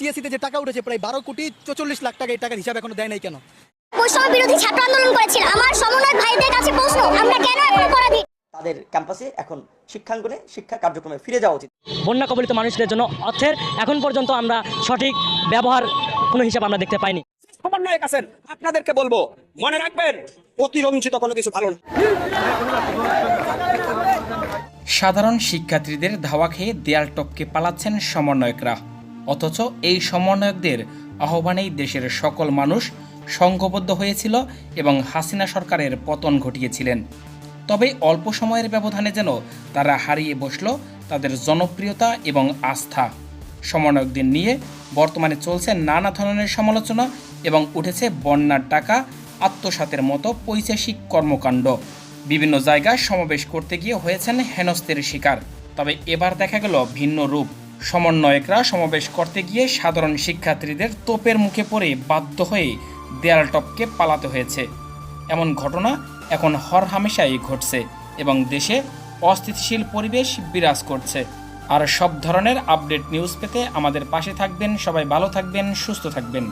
টিএসসিতে যে টাকা উঠেছে প্রায় বারো কোটি চল্লিশ লাখ টাকা এই টাকার হিসাব এখনও দেয় নাই কেন? বৈষম্য বিরোধী ছাত্র আন্দোলন করেছিল। আমার সমন্বয় ভাইদের কাছে প্রশ্ন আমরা কেন এখন অপরাধী তাদের ক্যাম্পাসে এখন শিক্ষাঙ্গনে শিক্ষা কার্যক্রমে ফিরে যাওয়া উচিত। বন্যা কবলিত মানুষদের জন্য অর্থের এখন পর্যন্ত আমরা সঠিক ব্যবহার কোনো হিসাব আমরা দেখতে পাইনি। সমন্বয়ক আছেন আপনাদেরকে বলব মনে রাখবেন অতিরঞ্জিত কোনো কিছু ভালো না। সাধারণ শিক্ষার্থীদের ধাওয়া খেয়ে দেয়াল টপকে পালাচ্ছেন সমন্বয়করা। অথচ এই সমন্বয়কদের আহ্বানেই দেশের সকল মানুষ সংঘবদ্ধ হয়েছিল এবং হাসিনা সরকারের পতন ঘটিয়েছিলেন। তবে অল্প সময়ের ব্যবধানে যেন তারা হারিয়ে বসল তাদের জনপ্রিয়তা এবং আস্থা। সমন্বয়কদের নিয়ে বর্তমানে চলছে নানা ধরনের সমালোচনা এবং উঠেছে বন্যার টাকা, আত্মসাতের মতো পৈশাসিক কর্মকাণ্ড। বিভিন্ন জায়গায় সমাবেশ করতে গিয়ে হয়েছেন হেনস্তের শিকার। তবে এবার দেখা গেল ভিন্ন রূপ। সমন্বয়করা সমাবেশ করতে গিয়ে সাধারণ শিক্ষার্থীদের তোপের মুখে পড়ে বাধ্য হয়ে দেয়াল টপকে পালাতে হয়েছে। এমন ঘটনা এখন হর হামেশাই ঘটছে এবং দেশে অস্থিতিশীল পরিবেশ বিরাজ করছে। আর সব ধরনের আপডেট নিউজ পেতে আমাদের পাশে থাকবেন। সবাই ভালো থাকবেন, সুস্থ থাকবেন।